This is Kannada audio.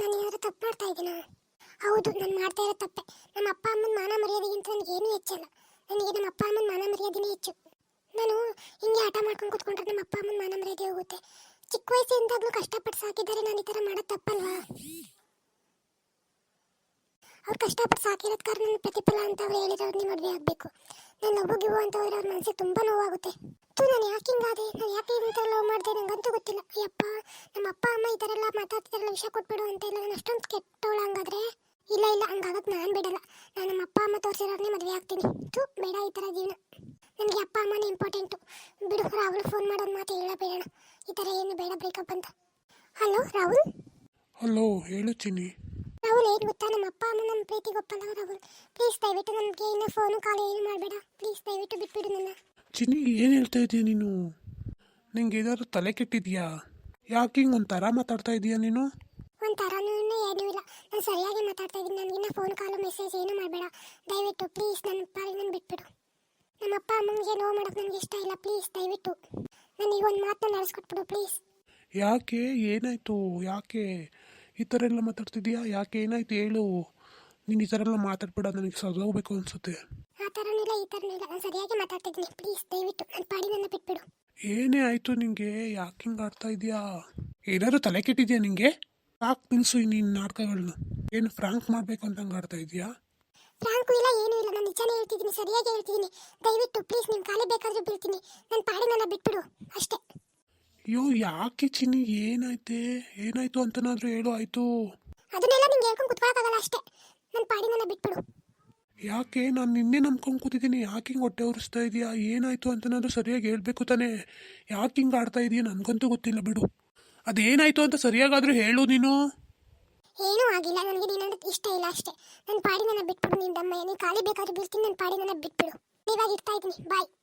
ನಾನು ಏನಾದ್ರು ತಪ್ಪು ಮಾಡ್ತಾ ಇದ್ದೀನಾ? ಹೌದು, ನಾನು ಮಾಡ್ತಾ ಇರೋ ತಪ್ಪೆ. ನಮ್ಮ ಅಪ್ಪ ಅಮ್ಮನ ಮಾನ ಮರ್ಯಾದೆಗಿಂತ ನನಗೇನು ಹೆಚ್ಚಲ್ಲ ನನಗೆ ನಮ್ಮ ಅಪ್ಪ ಅಮ್ಮನ ಮಾನ ಮರ್ಯಾದೆನೇ ಹೆಚ್ಚು. ನಾನು ಹಿಂಗೆ ಆಟ ಮಾಡ್ಕೊಂಡು ಕೂತ್ಕೊಂಡ್ರೆ ನಮ್ಮ ಅಪ್ಪ ಅಮ್ಮನ ಮಾನ ಮರ್ಯಾದೆ ಹೋಗುತ್ತೆ. ಚಿಕ್ಕ ವಯಸ್ಸಿಂದಾಗಲೂ ಕಷ್ಟಪಟ್ಟು ಸಾಕಿದ್ದಾರೆ, ನಾನು ಈ ಥರ ಮಾಡೋದು ತಪ್ಪಲ್ವಾ? ಅವ್ರು ಕಷ್ಟಪಟ್ಟು ಸಾಕಿರೋದ್ ಕಾರಣ ನನ್ನ ಪ್ರತಿಫಲ ಅಂತ ಅವ್ರು ಹೇಳಿದ್ರು ನೀವು ಮದುವೆ ಆಗಬೇಕು. ನಾನು ಗಿವು ಅಂತ ಹೋದ್ರೆ ಅವ್ರ ಮನಸ್ಸಿಗೆ ತುಂಬ ನೋವಾಗುತ್ತೆ. ತು ನಾನು ಯಾಕೆ ಹಿಂಗಾದೆ? ನಾನು ಯಾಕೆ ಈ ಥರ ಲವ್ ಮಾಡಿದೆ? ನನಗಂತೂ ಗೊತ್ತಿಲ್ಲ. ಅಯ್ಯಪ್ಪ ನಮ್ಮ ಅಪ್ಪ ಅಮ್ಮ ಈ ಥರ ಎಲ್ಲ ಮಾತಾಡ್ತಿದ್ದಾರಲ್ಲ ವಿಷಯ ಕೊಟ್ಬಿಡು ಅಂತ ಇಲ್ಲ ನಾನು ಅಷ್ಟೊಂದು ಕೆಟ್ಟವಳು ಹಂಗಾದ್ರೆ ಇಲ್ಲ ಇಲ್ಲ ಹಂಗಾಗಕ್ಕೆ ನಾನು ಬಿಡಲ್ಲ. ನಾನು ನಮ್ಮ ಅಪ್ಪ ಅಮ್ಮ ತೋರಿಸಿರೋದನ್ನೇ ಮದುವೆ ಆಗ್ತೀನಿ. ತು ಬೇಡ ಈ ಥರ ಜೀವನ. ನನಗೆ ಅಪ್ಪ ಅಮ್ಮನೇ ಇಂಪಾರ್ಟೆಂಟು ಬಿಡು ರಾಹುಲ್ ಫೋನ್ ಮಾಡೋದು ಮಾತು ಹೇಳಬೇಡೋಣ. ಈ ಥರ ಏನು ಬೇಡ ಬ್ರೇಕಪ್ ಅಂತ. ಹಲೋ ರಾಹುಲ್? ಹಲೋ ಹೇಳು ಚಿನ್ನಿ ರಾಹುಲ್ ಏನು ಗೊತ್ತಾ? ನಮ್ಮ ಅಪ್ಪ ಅಮ್ಮ ನಮ್ಮ ಪ್ರೀತಿಗೆ ಒಪ್ಪಲ್ಲ ರಾಹುಲ್ ಪ್ಲೀಸ್ ದಯವಿಟ್ಟು ನನಗೆ ಇನ್ನು ಫೋನ್ ಕಾಲ್ ಏನು ಮಾಡಬೇಡ. ಪ್ಲೀಸ್ ದಯವಿಟ್ಟು ಬಿಟ್ಬಿಡು ನನ್ನ. ಚಿನ್ನಿ ಏನು ಹೇಳ್ತಾ ಇದೀಯ ನೀನು? ನಿಂಗೆ ಏನಾದ್ರು ತಲೆ ಕೆಟ್ಟಿದ್ಯಾ? ಯಾಕೆ ಹಿಂಗೆ ಒಂಥರ ಮಾತಾಡ್ತಾ ಇದೀಯ ನೀನು? ಒಂಥರನೂ ಏನೂ ಇಲ್ಲ. ನಾನು ಸರಿಯಾಗಿ ಮಾತಾಡ್ತಾ ಇದ್ದೀನಿ ನನಗಿನ್ನ ಫೋನ್ ಕಾಲು ಮೆಸೇಜ್ ಏನು ಮಾಡಬೇಡ. ದಯವಿಟ್ಟು ಪ್ಲೀಸ್ ನನ್ನ ಪಾರಿ ನನ್ನ ಬಿಟ್ಬಿಡು. ನಮ್ಮ ಅಪ್ಪ ಅಮ್ಮನಿಗೆ ನೋವು ಮಾಡೋದು ನನಗೆ ಇಷ್ಟ ಇಲ್ಲ. ಪ್ಲೀಸ್ ದಯವಿಟ್ಟು. ನನಗೆ ಒಂದು ಮಾತನ್ನ ನಡೆಸ್ಕೊಟ್ಬಿಡು ಪ್ಲೀಸ್ ಯಾಕೆ? ಏನಾಯ್ತು? ಯಾಕೆ? ಈ ಥರ ಎಲ್ಲ ಮಾತಾಡ್ತಿದ್ಯಾ? ಯಾಕೆ? ಏನಾಯ್ತು? ಹೇಳು. ನೀನು ಈ ಥರ ಎಲ್ಲ ಮಾತಾಡ್ಬೇಡ ನನಗೆ ಸದೋಗ್ಬೇಕು ಅನ್ಸುತ್ತೆ. ಆ ಥರನೂ ಇಲ್ಲ ಈ ಥರನೂ ಇಲ್ಲ. ನಾನು ಸರಿಯಾಗಿ ಮಾತಾಡ್ತಿದ್ದೀನಿ. ಪ್ಲೀಸ್ ದಯವಿಟ್ಟು ನನ್ನ ಪಾಡಿ ನನ್ನ ಬಿಟ್ಬಿಡು. ಏನೇ ಆಯಿತು ನಿಂಗೆ? ಯಾಕೆ ಹಿಂಗೆ ಆಡ್ತಾ ಇದೆಯಾ? ಏನಾದ್ರು ತಲೆ ಕೆಟ್ಟಿದ್ಯಾ ನಿಂಗೆ? ಯಾಕೆ ತಿನ್ಸು ನೀನು ನಾಟಕಗಳನ್ನ ಏನು ಫ್ರಾಂಕ್ ಮಾಡಬೇಕು ಅಂತ ಹಂಗೆ ಆಡ್ತಾ ಇದೆಯಾ? ಫ್ರಾಂಕು ಇಲ್ಲ ಏನೂ ಇಲ್ಲ. ನಾನು ನಿಜಾನೇ ಹೇಳ್ತಿದ್ದೀನಿ ಸರಿಯಾಗಿ ಹೇಳ್ತಿದ್ದೀನಿ. ದಯವಿಟ್ಟು ಪ್ಲೀಸ್ ನಿಮ್ಮ ಕಾಲೇ ಬೇಕಾದರೂ ಬೀಳ್ತೀನಿ. ನನ್ನ ಪಾಡಿ ನನ್ನ ಬಿಟ್ಬಿಡು. ಅಷ್ಟೇ. ಅಯ್ಯೋ ಯಾಕೆ ಚಿನ್ನಿ? ಏನಾಯ್ತೆ? ಏನಾಯ್ತು ಅಂತನಾದ್ರೂ ಹೇಳು ಆಯ್ತು. ಅದನ್ನೆಲ್ಲ ನಿಂಗೆ ಹೇಳ್ಕೊಂಡು ಕುತ್ಕೊಳ್ಳೋಕ್ಕಾಗಲ್ಲ ಅಷ್ಟೇ. ನನ್ನ ಪಾಡಿ ನನ್ನ ಬಿಟ್ಬಿಡು. ಯಾಕೆ? ನಾನು ನಿನ್ನೆ ನಂಬ್ಕೊಂಡು ಕೂತಿದ್ದೀನಿ ಯಾಕೆ ಹಿಂಗೆ ಹೊಟ್ಟೆ ಉರಿಸ್ತಾ ಇದೆಯಾ? ಏನಾಯಿತು ಅಂತನಾದ್ರೂ ಸರಿಯಾಗಿ ಹೇಳಬೇಕು ತಾನೇ. ಯಾಕೆ ಹಿಂಗೆ ಆಡ್ತಾ ಇದೀಯ ನನಗಂತೂ ಗೊತ್ತಿಲ್ಲ ಬಿಡು. ಅದೇನಾಯಿತು ಅಂತ ಸರಿಯಾಗಾದರೂ ಹೇಳು ನೀನು. ಏನೂ ಆಗಿಲ್ಲ. ನನಗೆ ನೀನಂದ್ರೆ ಇಷ್ಟ ಇಲ್ಲ ಅಷ್ಟೇ. ನನ್ನ ಪಾಡಿ ನನ್ನ ಬಿಟ್ಬಿಡು ನಿನ್ನ ಅಮ್ಮ ನೀನು ಖಾಲಿ ಬೇಕಾದ್ರೂ ಬೀಳ್ತೀನಿ ನನ್ನ ಪಾಡಿ ನನ್ನ ಬಿಟ್ಬಿಡು. ನೀವಾಗಿ ಇರ್ತಾ ಇದ್ದೀನಿ. ಬಾಯ್